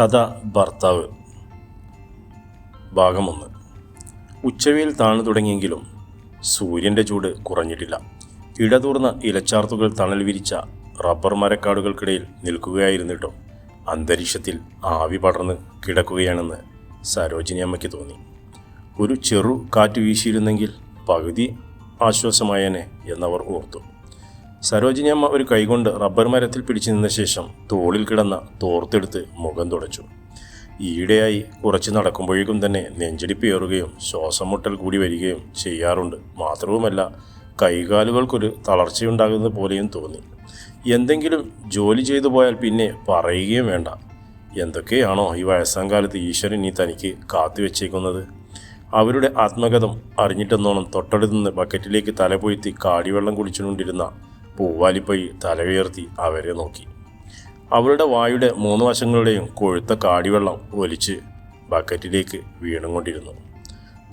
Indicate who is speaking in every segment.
Speaker 1: കഥ ഭർത്താവ്. ഭാഗം ഒന്ന് ഉച്ചവെയിൽ താണു തുടങ്ങിയെങ്കിലും സൂര്യന്റെ ചൂട് കുറഞ്ഞിട്ടില്ല. ഇടതൂർന്ന ഇലച്ചാർത്തുകൾ തണൽ വിരിച്ച റബ്ബർ മരക്കാടുകൾക്കിടയിൽ നിൽക്കുകയായിരുന്നിട്ടോ അന്തരീക്ഷത്തിൽ ആവി പടർന്ന് കിടക്കുകയാണെന്ന് സരോജിനി അമ്മയ്ക്ക് തോന്നി. ഒരു ചെറു കാറ്റ് വീശിയിരുന്നെങ്കിൽ പകുതി ആശ്വാസമായേനെ എന്നവർ ഓർത്തു. സരോജിനി അമ്മ ഒരു കൈകൊണ്ട് റബ്ബർ മരത്തിൽ പിടിച്ചു നിന്ന ശേഷം തോളിൽ കിടന്ന തോർത്തെടുത്ത് മുഖം തുടച്ചു. ഈയിടെയായി കുറച്ച് നടക്കുമ്പോഴേക്കും തന്നെ നെഞ്ചടിപ്പേറുകയും ശ്വാസം മുട്ടൽ കൂടി വരികയും ചെയ്യാറുണ്ട്. മാത്രവുമല്ല കൈകാലുകൾക്കൊരു തളർച്ചയുണ്ടാകുന്നത് പോലെയും തോന്നി. എന്തെങ്കിലും ജോലി ചെയ്തു പോയാൽ പിന്നെ പറയുകയും വേണ്ട. എന്തൊക്കെയാണോ ഈ വയസ്സാം കാലത്ത് ഈശ്വരൻ ഈ തനിക്ക് കാത്തുവെച്ചേക്കുന്നത് അവരുടെ ആത്മഗതം അറിഞ്ഞിട്ടെന്നോണം തൊട്ടടുത്തുനിന്ന് ബക്കറ്റിലേക്ക് തലപൊഴുത്തി കാടിവെള്ളം കുടിച്ചുകൊണ്ടിരുന്ന പൂവാലിപ്പൈ തലയുയർത്തി അവരെ നോക്കി. അവളുടെ വായുടെ മൂന്ന് വശങ്ങളുടെയും കൊഴുത്ത കാടിവെള്ളം ഒലിച്ച് ബക്കറ്റിലേക്ക് വീണുകൊണ്ടിരുന്നു.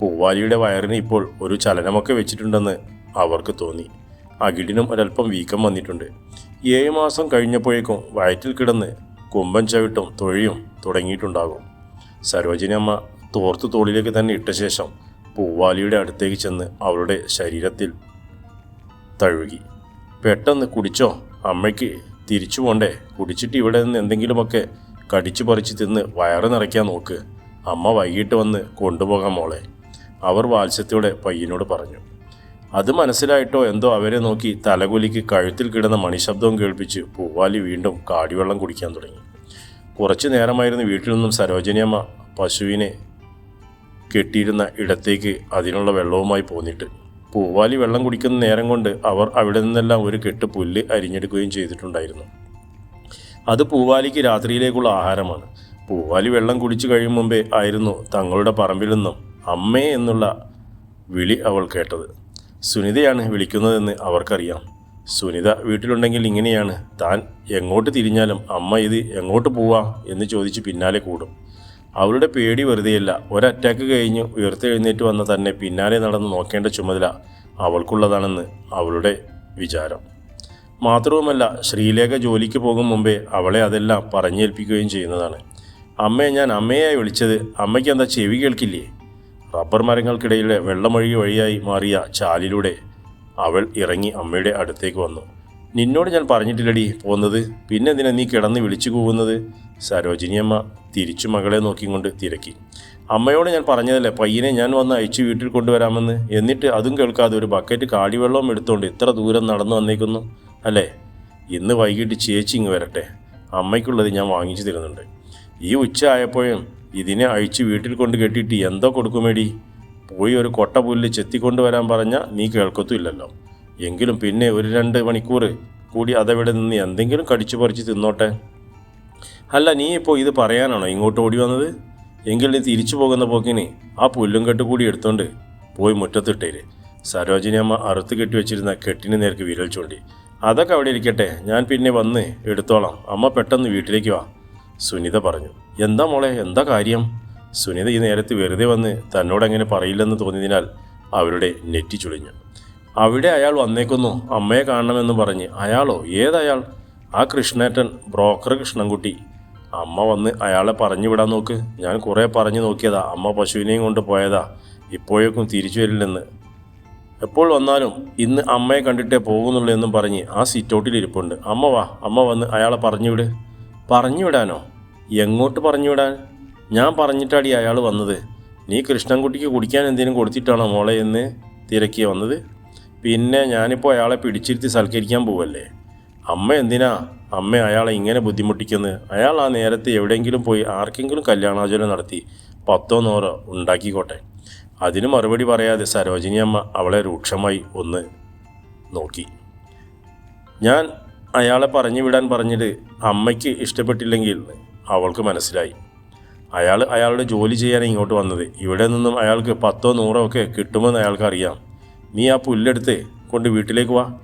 Speaker 1: പൂവാലിയുടെ വയറിന് ഇപ്പോൾ ഒരു ചലനമൊക്കെ വെച്ചിട്ടുണ്ടെന്ന് അവർക്ക് തോന്നി. അകിടിനും ഒരല്പം വീക്കം വന്നിട്ടുണ്ട്. ഏഴ് മാസം കഴിഞ്ഞപ്പോഴേക്കും വയറ്റിൽ കിടന്ന് കുമ്പൻ ചവിട്ടും തൊഴിയും തുടങ്ങിയിട്ടുണ്ടാകും. സരോജിനിയമ്മ തോർത്ത് തോളിലേക്ക് തന്നെ ഇട്ട ശേഷം പൂവാലിയുടെ അടുത്തേക്ക് ചെന്ന് അവളുടെ ശരീരത്തിൽ തഴുകി. പെട്ടെന്ന് കുടിച്ചോ? അമ്മയ്ക്ക് തിരിച്ചു പോണ്ടേ? കുടിച്ചിട്ട് ഇവിടെ നിന്ന് എന്തെങ്കിലുമൊക്കെ കടിച്ചു പറിച്ച് തിന്ന് വയറ് നിറയ്ക്കാൻ നോക്ക്. അമ്മ വൈകിട്ട് വന്ന് കൊണ്ടുപോകാം മോളെ. അവർ വാത്സ്യത്തോടെ പയ്യനോട് പറഞ്ഞു. അത് മനസ്സിലായിട്ടോ? എന്തോ അവരെ നോക്കി തലകുലിക്ക് കഴുത്തിൽ കിടന്ന മണിശബ്ദവും കേൾപ്പിച്ച് പൂവാലി വീണ്ടും കാടിവെള്ളം കുടിക്കാൻ തുടങ്ങി. കുറച്ചു നേരമായിരുന്നു വീട്ടിൽ നിന്നും സരോജനിയമ്മ പശുവിനെ കെട്ടിയിരുന്ന ഇടത്തേക്ക് അതിനുള്ള വെള്ളവുമായി പോന്നിട്ട് പൂവാലി വെള്ളം കുടിക്കുന്ന നേരം കൊണ്ട് അവർ അവിടെ നിന്നെല്ലാം ഒരു കെട്ട് പുല്ല് അരിഞ്ഞെടുക്കുകയും ചെയ്തിട്ടുണ്ടായിരുന്നു. അത് പൂവാലിക്ക് രാത്രിയിലേക്കുള്ള ആഹാരമാണ്. പൂവാലി വെള്ളം കുടിച്ചു കഴിയും മുമ്പേ ആയിരുന്നു തങ്ങളുടെ പറമ്പിൽ നിന്നും അമ്മേ എന്നുള്ള വിളി അവൾ കേട്ടത്. സുനിതയാണ് വിളിക്കുന്നതെന്ന് അവർക്കറിയാം. സുനിത വീട്ടിലുണ്ടെങ്കിൽ ഇങ്ങനെയാണ്. താൻ എങ്ങോട്ട് തിരിഞ്ഞാലും അമ്മ ഇത് എങ്ങോട്ട് പോവാ എന്ന് ചോദിച്ച് പിന്നാലെ കൂടും. അവളുടെ പേടി വെറുതെയല്ല. ഒരറ്റാക്ക് കഴിഞ്ഞ് ഉയർത്തെഴുന്നേറ്റ് വന്ന തന്നെ പിന്നാലെ നടന്ന് നോക്കേണ്ട ചുമതല അവൾക്കുള്ളതാണെന്ന് അവളുടെ വിചാരം. മാത്രവുമല്ല ശ്രീലേഖ ജോലിക്ക് പോകും മുമ്പേ അവളെ അതെല്ലാം പറഞ്ഞേൽപ്പിക്കുകയും ചെയ്യുന്നതാണ്. അമ്മയെ ഞാൻ അമ്മയായി വിളിച്ചത് അമ്മയ്ക്ക് എന്താ ചെവി കേൾക്കില്ലേ? റബ്ബർ മരങ്ങൾക്കിടയിലെ വെള്ളമൊഴുകി വഴിയായി മാറിയ ചാലിലൂടെ അവൾ ഇറങ്ങി അമ്മയുടെ അടുത്തേക്ക് വന്നു. നിന്നോട് ഞാൻ പറഞ്ഞിട്ടില്ലടി പോന്നത്. പിന്നെ എന്തിനാ നീ കിടന്ന് വിളിച്ചു കൂവുന്നത്? സരോജിനിയമ്മ തിരിച്ചു മകളെ നോക്കിക്കൊണ്ട് തിരക്കി. അമ്മയോട് ഞാൻ പറഞ്ഞതല്ലേ പയ്യനെ ഞാൻ വന്ന് അയച്ചു വീട്ടിൽ കൊണ്ടുവരാമെന്ന്. എന്നിട്ട് അതും കേൾക്കാതെ ഒരു ബക്കറ്റ് കാടിവെള്ളവും എടുത്തുകൊണ്ട് ഇത്ര ദൂരം നടന്നു വന്നേക്കുന്നു അല്ലേ? ഇന്ന് വൈകിട്ട് ചേച്ചി ഇങ്ങ് വരട്ടെ. അമ്മയ്ക്കുള്ളത് ഞാൻ വാങ്ങിച്ചു തരുന്നുണ്ട്. ഈ ഉച്ച ആയപ്പോഴും ഇതിനെ അഴിച്ച് വീട്ടിൽ കൊണ്ട് കെട്ടിയിട്ട് എന്തോ കൊടുക്കുമേടി. പോയി ഒരു കൊട്ട പുല്ല് ചെത്തിക്കൊണ്ടുവരാൻ പറഞ്ഞാൽ നീ കേൾക്കത്തുമില്ലല്ലോ. എങ്കിലും പിന്നെ ഒരു രണ്ട് മണിക്കൂർ കൂടി അതവിടെ നിന്ന് എന്തെങ്കിലും കടിച്ചു പറിച്ച് തിന്നോട്ടെ. അല്ല നീ ഇപ്പോൾ ഇത് പറയാനാണോ ഇങ്ങോട്ട് ഓടി വന്നത്? എങ്കിൽ നീ തിരിച്ചു പോകുന്ന പോക്കിന് ആ പുല്ലും കെട്ട് കൂടി എടുത്തോണ്ട് പോയി മുറ്റത്തിട്ടേര്. സരോജിനി അമ്മ അറുത്ത് കെട്ടി വെച്ചിരുന്ന കെട്ടിന് നേർക്ക് വിരൽ ചൂണ്ടി. അതൊക്കെ അവിടെ ഇരിക്കട്ടെ ഞാൻ പിന്നെ വന്ന് എടുത്തോളാം. അമ്മ പെട്ടെന്ന് വീട്ടിലേക്ക് വാ. സുനിത പറഞ്ഞു എന്താ മോളെ എന്താ കാര്യം? സുനിത ഈ നേരത്ത് വെറുതെ വന്ന് തന്നോട് അങ്ങനെ പറയില്ലെന്ന് തോന്നിയതിനാൽ അവരുടെ നെറ്റി ചുളിഞ്ഞു. അവിടെ അയാൾ വന്നേക്കുന്നു. അമ്മയെ കാണണമെന്ന് പറഞ്ഞ്. അയാളോ? ഏതയാൾ? ആ കൃഷ്ണേട്ടൻ ബ്രോക്കർ കൃഷ്ണൻകുട്ടി. അമ്മ വന്ന് അയാളെ പറഞ്ഞു വിടാൻ നോക്ക്. ഞാൻ കുറേ പറഞ്ഞു നോക്കിയതാ. അമ്മ പശുവിനെയും കൊണ്ട് പോയതാ. ഇപ്പോഴേക്കും തിരിച്ചു വരില്ലെന്ന്. എപ്പോൾ വന്നാലും ഇന്ന് അമ്മയെ കണ്ടിട്ടേ പോകുന്നുള്ളൂ എന്നും പറഞ്ഞ് ആ സിറ്റൗട്ടിൽ ഇരിപ്പുണ്ട്. അമ്മ വാ. അമ്മ വന്ന് അയാളെ പറഞ്ഞു വിട്. പറഞ്ഞു വിടാനോ? എങ്ങോട്ട് പറഞ്ഞു വിടാൻ? ഞാൻ പറഞ്ഞിട്ടാടി അയാൾ വന്നത്. നീ കൃഷ്ണൻകുട്ടിക്ക് കുടിക്കാൻ എന്തെങ്കിലും കൊടുത്തിട്ടാണോ മോളെ എന്ന് തിരക്കി വന്നത്? പിന്നെ ഞാനിപ്പോൾ അയാളെ പിടിച്ചിരുത്തി സൽക്കരിക്കാൻ പോവല്ലേ? അമ്മ എന്തിനാ? അമ്മ അയാളെ ഇങ്ങനെ ബുദ്ധിമുട്ടിക്കുന്നത് അയാൾ ആ നേരത്തെ എവിടെയെങ്കിലും പോയി ആർക്കെങ്കിലും കല്യാണാചരണം നടത്തി പത്തോ നൂറോ ഉണ്ടാക്കിക്കോട്ടെ. അതിന് മറുപടി പറയാതെ സരോജിനി അമ്മ അവളെ രൂക്ഷമായി ഒന്ന് നോക്കി. ഞാൻ അയാളെ പറഞ്ഞു വിടാൻ പറഞ്ഞിട്ട് അമ്മയ്ക്ക് ഇഷ്ടപ്പെട്ടില്ലെങ്കിൽ അവൾക്ക് മനസ്സിലായി. അയാൾ അയാളുടെ ജോലി ചെയ്യാൻ ഇങ്ങോട്ട് വന്നത്. ഇവിടെ നിന്നും അയാൾക്ക് പത്തോ നൂറോ ഒക്കെ കിട്ടുമെന്ന് അയാൾക്ക് അറിയാം നീ ആ പുല്ലെടുത്ത് കൊണ്ട് വീട്ടിലേക്ക് വാ.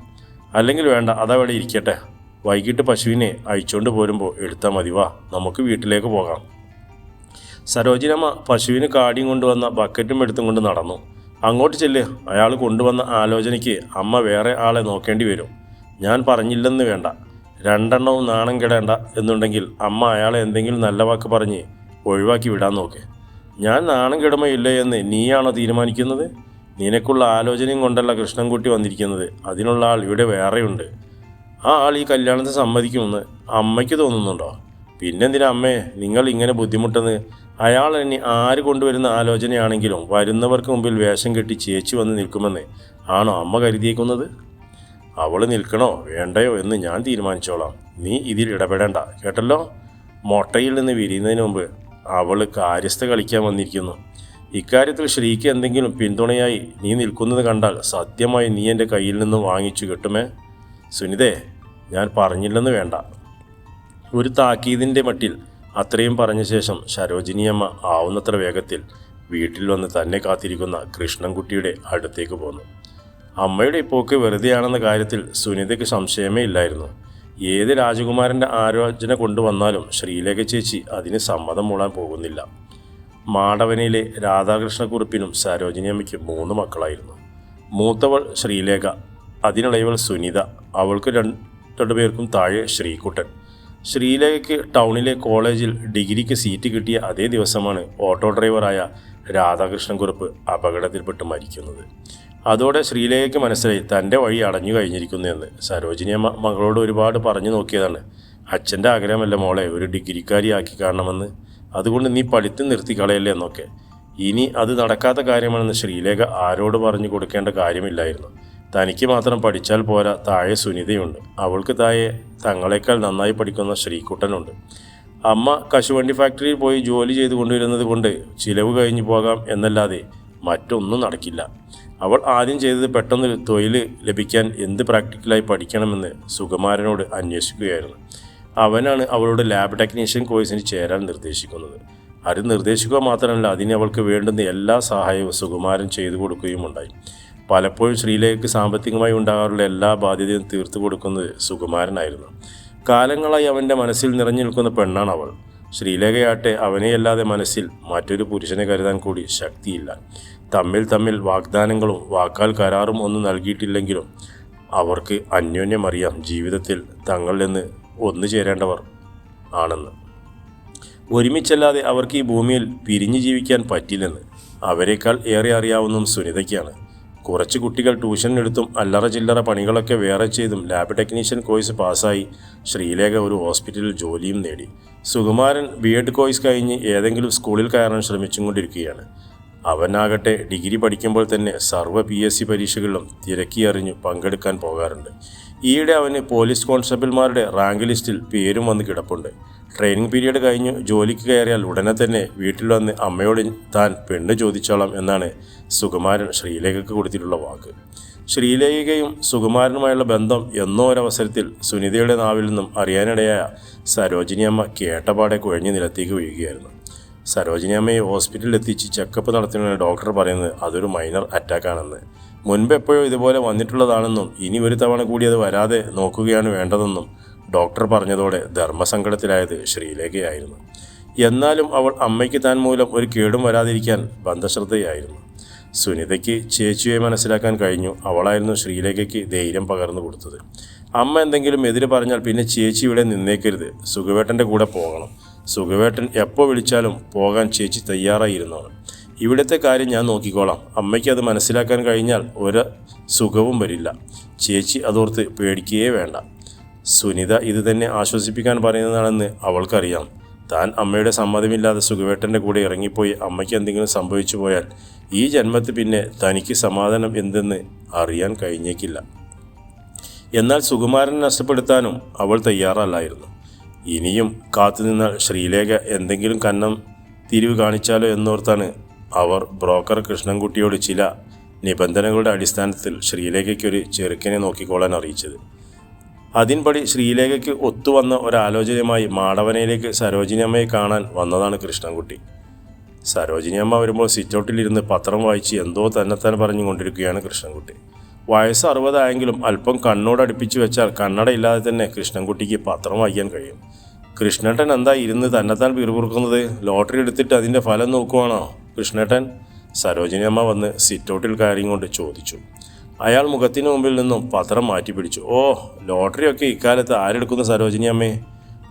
Speaker 1: അല്ലെങ്കിൽ വേണ്ട അതവിടെ ഇരിക്കട്ടെ. വൈകിട്ട് പശുവിനെ അഴിച്ചുകൊണ്ട് പോരുമ്പോൾ എടുത്താൽ മതി വാ. നമുക്ക് വീട്ടിലേക്ക് പോകാം. സരോജിനമ്മ പശുവിന് കാടിയും കൊണ്ടുവന്ന ബക്കറ്റും എടുത്തും കൊണ്ട് നടന്നു. അങ്ങോട്ട് ചെല്ല്. അയാൾ കൊണ്ടുവന്ന ആലോചനയ്ക്ക് അമ്മ വേറെ ആളെ നോക്കേണ്ടി വരും. ഞാൻ പറഞ്ഞില്ലെന്ന് വേണ്ട. രണ്ടെണ്ണവും നാണം കെടേണ്ട എന്നുണ്ടെങ്കിൽ അമ്മ അയാളെ എന്തെങ്കിലും നല്ല വാക്ക് പറഞ്ഞ് ഒഴിവാക്കി വിടാൻ നോക്ക്. ഞാൻ നാണം കെടുമയില്ലേ എന്ന് നീയാണോ തീരുമാനിക്കുന്നത്? നിനക്കുള്ള ആലോചനയും കൊണ്ടല്ല കൃഷ്ണൻകുട്ടി വന്നിരിക്കുന്നത്. അതിനുള്ള ആൾ ഇവിടെ വേറെയുണ്ട്. ആ ആൾ ഈ കല്യാണത്തെ സമ്മതിക്കുമെന്ന് അമ്മയ്ക്ക് തോന്നുന്നുണ്ടോ? പിന്നെന്തിനാ അമ്മേ നിങ്ങൾ ഇങ്ങനെ ബുദ്ധിമുട്ടെന്ന് അയാൾ ഇനി ആര് കൊണ്ടുവരുന്ന ആലോചനയാണെങ്കിലും വരുന്നവർക്ക് മുമ്പിൽ വേഷം കെട്ടി ചേച്ചി വന്ന് നിൽക്കുമെന്ന് ആണോ അമ്മ കരുതിയേക്കുന്നത്? അവൾ നിൽക്കണോ? വേണ്ടയോ എന്ന് ഞാൻ തീരുമാനിച്ചോളാം. നീ ഇതിൽ ഇടപെടേണ്ട കേട്ടല്ലോ? മൊട്ടയിൽ നിന്ന് വിരിയുന്നതിന് മുമ്പ് അവൾ കാര്യസ്ഥ കളിക്കാൻ വന്നിരിക്കുന്നു. ഇക്കാര്യത്തിൽ ശ്രീക്ക് എന്തെങ്കിലും പിന്തുണയായി നീ നിൽക്കുന്നത് കണ്ടാൽ സത്യമായി നീ എന്റെ കയ്യിൽ നിന്ന് വാങ്ങിച്ചു കിട്ടുമേ? സുനിതേ ഞാൻ പറഞ്ഞില്ലെന്ന് വേണ്ട. ഒരു താക്കീതിന്റെ മട്ടിൽ അത്രയും പറഞ്ഞ ശേഷം സരോജിനിയമ്മ ആവുന്നത്ര വേഗത്തിൽ വീട്ടിൽ വന്ന് തന്നെ കാത്തിരിക്കുന്ന കൃഷ്ണൻകുട്ടിയുടെ അടുത്തേക്ക് പോന്നു. അമ്മയുടെ പോക്ക് വെറുതെയാണെന്ന കാര്യത്തിൽ സുനിതയ്ക്ക് സംശയമേ ഇല്ലായിരുന്നു. ഏത് രാജകുമാരന്റെ ആലോചന കൊണ്ടുവന്നാലും ശ്രീലേഖ ചേച്ചി അതിന് സമ്മതം മൂളാൻ പോകുന്നില്ല. മാടവനയിലെ രാധാകൃഷ്ണക്കുറുപ്പിനും സരോജിനിയമ്മയ്ക്കും മൂന്ന് മക്കളായിരുന്നു. മൂത്തവൾ ശ്രീലേഖ അതിനിളയവൾ സുനിത അവൾക്ക് രണ്ട് പേർക്കും താഴെ ശ്രീകുട്ടൻ. ശ്രീലേഖയ്ക്ക് ടൗണിലെ കോളേജിൽ ഡിഗ്രിക്ക് സീറ്റ് കിട്ടിയ അതേ ദിവസമാണ് ഓട്ടോ ഡ്രൈവറായ രാധാകൃഷ്ണൻകുറുപ്പ് അപകടത്തിൽപ്പെട്ട് മരിക്കുന്നത്. അതോടെ ശ്രീലേഖയ്ക്ക് മനസ്സിലായി തന്റെ വഴി അടഞ്ഞു കഴിഞ്ഞിരിക്കുന്നു എന്ന് സരോജിനിയമ്മ മകളോട് ഒരുപാട് പറഞ്ഞു നോക്കിയതാണ്. അച്ഛന്റെ ആഗ്രഹമല്ല മോളെ ഒരു ഡിഗ്രിക്കാരിയാക്കി കാണണമെന്ന്. അതുകൊണ്ട് നീ പഠിത്തം നിർത്തി കളയല്ലേ എന്നൊക്കെ. ഇനി അത് നടക്കാത്ത കാര്യമാണെന്ന് ശ്രീലേഖ ആരോട് പറഞ്ഞു കൊടുക്കേണ്ട കാര്യമില്ലായിരുന്നു. തനിക്ക് മാത്രം പഠിച്ചാൽ പോരാ താഴെ സുനിതയുണ്ട്. അവൾക്ക് താഴെ തങ്ങളെക്കാൾ നന്നായി പഠിക്കുന്ന ശ്രീകുട്ടനുണ്ട്. അമ്മ കശുവണ്ടി ഫാക്ടറിയിൽ പോയി ജോലി ചെയ്തു കൊണ്ടുവരുന്നത് കൊണ്ട് ചിലവ് കഴിഞ്ഞു പോകാം എന്നല്ലാതെ മറ്റൊന്നും നടക്കില്ല. അവൾ ആദ്യം ചെയ്തത് പെട്ടെന്ന് തൊഴിൽ ലഭിക്കാൻ എന്ത് പ്രാക്ടിക്കലായി പഠിക്കണമെന്ന് സുകുമാരനോട് അന്വേഷിക്കുകയായിരുന്നു. അവനാണ് അവളുടെ ലാബ് ടെക്നീഷ്യൻ കോഴ്സിന് ചേരാൻ നിർദ്ദേശിക്കുന്നത്. അത് നിർദ്ദേശിക്കുക മാത്രമല്ല അതിന് അവൾക്ക് വേണ്ടുന്ന എല്ലാ സഹായവും സുകുമാരൻ ചെയ്തു കൊടുക്കുകയും ഉണ്ടായി പലപ്പോഴും ശ്രീലേഖയ്ക്ക് സാമ്പത്തികമായി ഉണ്ടാകാറുള്ള എല്ലാ ബാധ്യതയും തീർത്തു കൊടുക്കുന്നത് സുകുമാരനായിരുന്നു. കാലങ്ങളായി അവന്റെ മനസ്സിൽ നിറഞ്ഞു നിൽക്കുന്ന പെണ്ണാണ് അവൾ. ശ്രീലേഖയാട്ടെ അവനെയല്ലാതെ മനസ്സിൽ മറ്റൊരു പുരുഷനെ കരുതാൻ കൂടി ശക്തിയില്ല. തമ്മിൽ തമ്മിൽ വാഗ്ദാനങ്ങളും വാക്കാൽ കരാറും ഒന്നും നൽകിയിട്ടില്ലെങ്കിലും അവർക്ക് അന്യോന്യമറിയാം ജീവിതത്തിൽ തങ്ങളിൽ നിന്ന് ഒന്നു ചേരേണ്ടവർ ആണെന്ന്. ഒരുമിച്ചല്ലാതെ അവർക്ക് ഈ ഭൂമിയിൽ പിരിഞ്ഞു ജീവിക്കാൻ പറ്റില്ലെന്ന് അവരെക്കാൾ ഏറെ അറിയാവുന്നതും സുനിതയ്ക്കാണ്. കുറച്ച് കുട്ടികൾ ട്യൂഷനെടുത്തും അല്ലറ ചില്ലറ പണികളൊക്കെ വേറെ ചെയ്തും ലാബ് ടെക്നീഷ്യൻ കോഴ്സ് പാസ്സായി ശ്രീലേഖ ഒരു ഹോസ്പിറ്റലിൽ ജോലിയും നേടി. സുകുമാരൻ ബി എഡ് കോഴ്സ് കഴിഞ്ഞ് ഏതെങ്കിലും സ്കൂളിൽ കയറാൻ ശ്രമിച്ചും കൊണ്ടിരിക്കുകയാണ്. അവനാകട്ടെ ഡിഗ്രി പഠിക്കുമ്പോൾ തന്നെ സർവ പി എസ് സി പരീക്ഷകളിലും തിരക്കിയറിഞ്ഞു പങ്കെടുക്കാൻ പോകാറുണ്ട്. ഈയിടെ അവന് പോലീസ് കോൺസ്റ്റബിൾമാരുടെ റാങ്ക് ലിസ്റ്റിൽ പേരും വന്ന് കിടപ്പുണ്ട്. ട്രെയിനിങ് പീരീഡ് കഴിഞ്ഞു ജോലിക്ക് കയറിയാൽ ഉടനെ തന്നെ വീട്ടിൽ വന്ന് അമ്മയോട് താൻ പെണ്ണ് ചോദിച്ചോളാം എന്നാണ് സുകുമാരൻ ശ്രീലേഖയ്ക്ക് കൊടുത്തിട്ടുള്ള വാക്ക്. ശ്രീലേഖയും സുകുമാരനുമായുള്ള ബന്ധം എന്നോ ഒരവസരത്തിൽ സുനിതയുടെ നാവിൽ നിന്നും അറിയാനിടയായ സരോജിനിയമ്മ കേട്ടപാടെ കുഴഞ്ഞു നിലത്തേക്ക് വീഴുകയായിരുന്നു. സരോജിനിയമ്മയെ ഹോസ്പിറ്റലിൽ എത്തിച്ച് ചെക്കപ്പ് നടത്തുന്ന ഡോക്ടർ പറയുന്നത് അതൊരു മൈനർ അറ്റാക്കാണെന്ന് മുൻപ് എപ്പോഴോ ഇതുപോലെ വന്നിട്ടുള്ളതാണെന്നും ഇനി ഒരു തവണ കൂടി അത് വരാതെ നോക്കുകയാണ് വേണ്ടതെന്നും ഡോക്ടർ പറഞ്ഞതോടെ ധർമ്മസങ്കടത്തിലായത് ശ്രീലേഖയായിരുന്നു. എന്നാലും അവൾ അമ്മയ്ക്ക് താൻ മൂലം ഒരു കേടും വരാതിരിക്കാൻ ബന്ധശ്രദ്ധയായിരുന്നു. സുനിതയ്ക്ക് ചേച്ചിയെ മനസ്സിലാക്കാൻ കഴിഞ്ഞു. അവളായിരുന്നു ശ്രീലേഖയ്ക്ക് ധൈര്യം പകർന്നു കൊടുത്തത്. അമ്മ എന്തെങ്കിലും എതിര് പറഞ്ഞാൽ പിന്നെ ചേച്ചി ഇവിടെ നിന്നേക്കരുത്. സുഖവേട്ടന്റെ കൂടെ പോകണം. സുഖവേട്ടൻ എപ്പോൾ വിളിച്ചാലും പോകാൻ ചേച്ചി തയ്യാറായിരുന്നവൾ ഇവിടുത്തെ കാര്യം ഞാൻ നോക്കിക്കോളാം. അമ്മയ്ക്ക് അത് മനസ്സിലാക്കാൻ കഴിഞ്ഞാൽ ഒരു സുഖവും വരില്ല. ചേച്ചി അതോർത്ത് പേടിക്കുകയേ വേണ്ട. സുനിത ഇത് തന്നെ ആശ്വസിപ്പിക്കാൻ പറയുന്നതാണെന്ന് അവൾക്കറിയാം. താൻ അമ്മയുടെ സമ്മതമില്ലാതെ സുഖവേട്ടന്റെ കൂടെ ഇറങ്ങിപ്പോയി അമ്മയ്ക്ക് എന്തെങ്കിലും സംഭവിച്ചു പോയാൽ ഈ ജന്മത്തിൽ പിന്നെ തനിക്ക് സമാധാനം എന്തെന്ന് അറിയാൻ കഴിഞ്ഞേക്കില്ല. എന്നാൽ സുകുമാരനെ നഷ്ടപ്പെടുത്താനും അവൾ തയ്യാറല്ലായിരുന്നു. ഇനിയും കാത്തുനിന്ന ശ്രീലേഖ എന്തെങ്കിലും കന്നം തിരിവ് കാണിച്ചാലോ എന്നോർത്താണ് അവർ ബ്രോക്കർ കൃഷ്ണൻകുട്ടിയോട് ചില നിബന്ധനകളുടെ അടിസ്ഥാനത്തിൽ ശ്രീലേഖയ്ക്കൊരു ചെറുക്കനെ നോക്കിക്കോളാൻ അറിയിച്ചത്. അതിൻപടി ശ്രീലേഖയ്ക്ക് ഒത്തുവന്ന ഒരാലോചനയുമായി മാടവനയിലേക്ക് സരോജിനിയമ്മയെ കാണാൻ വന്നതാണ് കൃഷ്ണൻകുട്ടി. സരോജിനിയമ്മ വരുമ്പോൾ സിറ്റൗട്ടിലിരുന്ന് പത്രം വായിച്ച് എന്തോ തന്നെത്താൻ പറഞ്ഞുകൊണ്ടിരിക്കുകയാണ് കൃഷ്ണൻകുട്ടി. വയസ്സ് അറുപതായെങ്കിലും അല്പം കണ്ണോട് കണ്ണോടടുപ്പിച്ച് വെച്ചാൽ കണ്ണടയില്ലാതെ തന്നെ കൃഷ്ണൻകുട്ടിക്ക് പത്രം വായിക്കാൻ കഴിയും. കൃഷ്ണേട്ടൻ എന്താ ഇരുന്ന് തന്നെത്താൻ പിറുപുറുക്കുന്നത്? ലോട്ടറി എടുത്തിട്ട് അതിന്റെ ഫലം നോക്കുവാണോ? കൃഷ്ണേട്ടൻ സരോജിനിയമ്മ വന്ന് സിറ്റൗട്ടിൽ കാര്യം കൊണ്ട് ചോദിച്ചു. അയാൾ മുഖത്തിന് മുമ്പിൽ നിന്നും പത്രം മാറ്റി പിടിച്ചു. ഓ ലോട്ടറി ലോട്ടറിയൊക്കെ ഇക്കാലത്ത് ആരെടുക്കുന്ന സരോജിനി അമ്മേ?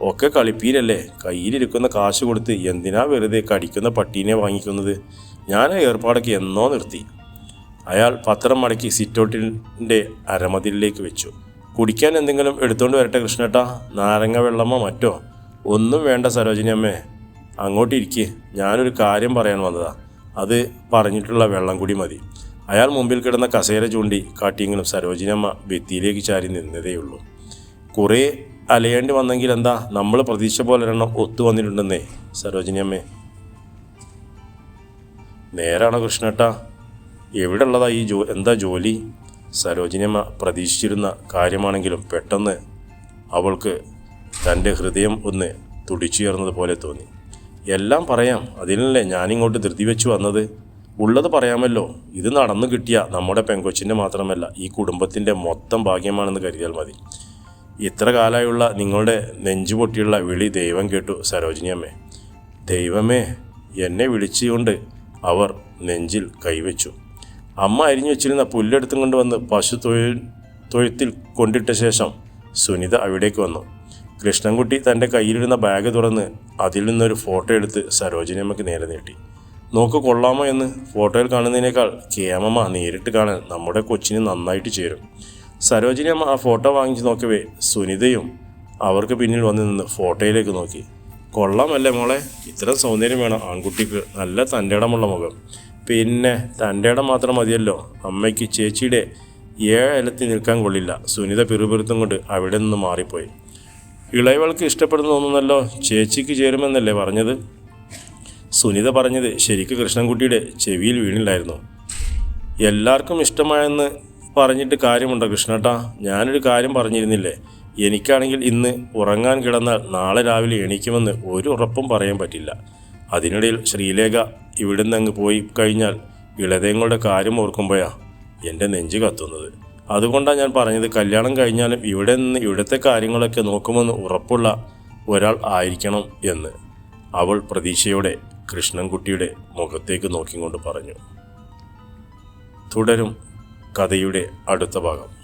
Speaker 1: ഒക്കെ കളിപ്പീരല്ലേ? കയ്യിലിരിക്കുന്ന കാശ് കൊടുത്ത് എന്തിനാ വെറുതെ കടിക്കുന്ന പട്ടീനെ വാങ്ങിക്കുന്നത്? ഞാൻ ഏർപ്പാടൊക്കെ എന്നോ നിർത്തി. അയാൾ പത്രം മടക്കി സിറ്റൗട്ടിന്റെ അരമതിലേക്ക് വെച്ചു. കുടിക്കാൻ എന്തെങ്കിലും എടുത്തുകൊണ്ട് വരട്ടെ കൃഷ്ണേട്ടാ. നാരങ്ങ വെള്ളമോ മറ്റോ? ഒന്നും വേണ്ട സരോജിനി അമ്മേ. അങ്ങോട്ട് ഇരിക്ക്. ഞാനൊരു കാര്യം പറയാൻ വന്നതാ. അത് പറഞ്ഞിട്ടുള്ള വെള്ളം കൂടി മതി. അയാൾ മുമ്പിൽ കിടന്ന കസേര ചൂണ്ടി കാട്ടിയെങ്കിലും സരോജിനമ്മ ഭിത്തിയിലേക്ക് ചാരി നിന്നതേയുള്ളൂ. കുറേ അലയേണ്ടി വന്നെങ്കിൽ എന്താ നമ്മൾ പ്രതീക്ഷ പോലെ ഒരെണ്ണം ഒത്തു വന്നിട്ടുണ്ടെന്നേ സരോജിനി അമ്മേ. നേരാണോ കൃഷ്ണേട്ടാ? എവിടെ ഉള്ളതാ ഈ ജോ എന്താ ജോലി? സരോജിനിയമ്മ പ്രതീക്ഷിച്ചിരുന്ന കാര്യമാണെങ്കിലും പെട്ടെന്ന് അവൾക്ക് തന്റെ ഹൃദയം ഒന്ന് തുടിച്ചുയർന്നത് പോലെ തോന്നി. എല്ലാം പറയാം അതിനല്ലേ ഞാനിങ്ങോട്ട് ധൃതി വെച്ച് വന്നത്? ഉള്ളത് പറയാമല്ലോ. ഇത് നടന്നു കിട്ടിയ നമ്മുടെ പെങ്കൊച്ചിന്റെ മാത്രമല്ല ഈ കുടുംബത്തിന്റെ മൊത്തം ഭാഗ്യമാണെന്ന് കരുതിയാൽ മതി. ഇത്ര കാലമായുള്ള നിങ്ങളുടെ നെഞ്ചു പൊട്ടിയുള്ള വിളി ദൈവം കേട്ടു സരോജിനിയമ്മേ. ദൈവമേ എന്നെ വിളിച്ചുകൊണ്ട് അവർ നെഞ്ചിൽ കൈവച്ചു. അമ്മ അരിഞ്ഞു വെച്ചിരുന്ന പുല്ലെടുത്തും കൊണ്ടുവന്ന് പശു തൊഴിൽ തൊഴുത്തിൽ കൊണ്ടിട്ട ശേഷം സുനിത അവിടേക്ക് വന്നു. കൃഷ്ണൻകുട്ടി തന്റെ കയ്യിലിരുന്ന ബാഗ് തുറന്ന് അതിൽ നിന്നൊരു ഫോട്ടോ എടുത്ത് സരോജിനി അമ്മയ്ക്ക് നേരെ നീട്ടി. നോക്ക് കൊള്ളാമോ എന്ന് ഫോട്ടോയിൽ കാണുന്നതിനേക്കാൾ കേമമ്മ നേരിട്ട് കാണാൻ നമ്മുടെ കൊച്ചിന് നന്നായിട്ട് ചേരും. സരോജിനിയമ്മ ആ ഫോട്ടോ വാങ്ങിച്ച് നോക്കവേ സുനിതയും അവർക്ക് പിന്നിൽ വന്ന് നിന്ന് ഫോട്ടോയിലേക്ക് നോക്കി. കൊള്ളാമല്ലേ മോളെ? ഇത്ര സൗന്ദര്യം വേണം ആൺകുട്ടിക്ക്. നല്ല തന്റെ ഇടമുള്ള മുഖം. പിന്നെ തന്റെ ഇടം മാത്രം മതിയല്ലോ. അമ്മയ്ക്ക് ചേച്ചിയുടെ ഏഴലത്തി നിൽക്കാൻ കൊള്ളില്ല. സുനിത പിറുപിറുത്തും കൊണ്ട് അവിടെ നിന്ന് മാറിപ്പോയി. ഇളയവൾക്ക് ഇഷ്ടപ്പെടുന്ന തോന്നുന്നല്ലോ ചേച്ചിക്ക് ചേരുമെന്നല്ലേ പറഞ്ഞത്? സുനിത പറഞ്ഞത് ശരിക്ക് കൃഷ്ണൻകുട്ടിയുടെ ചെവിയിൽ വീണില്ലായിരുന്നു. എല്ലാവർക്കും ഇഷ്ടമായെന്ന് പറഞ്ഞിട്ട് കാര്യമുണ്ടോ കൃഷ്ണേട്ടാ? ഞാനൊരു കാര്യം പറഞ്ഞിരുന്നില്ലേ? എനിക്കാണെങ്കിൽ ഇന്ന് ഉറങ്ങാൻ കിടന്നാൽ നാളെ രാവിലെ എണീക്കുമെന്ന് ഒരു ഉറപ്പും പറയാൻ പറ്റില്ല. അതിനിടയിൽ ശ്രീലേഖ ഇവിടുന്ന് അങ്ങ് പോയി കഴിഞ്ഞാൽ ഇളതങ്ങളുടെ കാര്യം ഓർക്കുമ്പോഴാ എന്റെ നെഞ്ച് കത്തുന്നത്. അതുകൊണ്ടാണ് ഞാൻ പറഞ്ഞത് കല്യാണം കഴിഞ്ഞാലും ഇവിടെ നിന്ന് ഇവിടുത്തെ കാര്യങ്ങളൊക്കെ നോക്കുമെന്ന് ഉറപ്പുള്ള ഒരാൾ ആയിരിക്കണം എന്ന്. അവൾ പ്രതീക്ഷയോടെ കൃഷ്ണൻകുട്ടിയുടെ മുഖത്തേക്ക് നോക്കിക്കൊണ്ട് പറഞ്ഞു. തുടരും കഥയുടെ അടുത്ത ഭാഗം.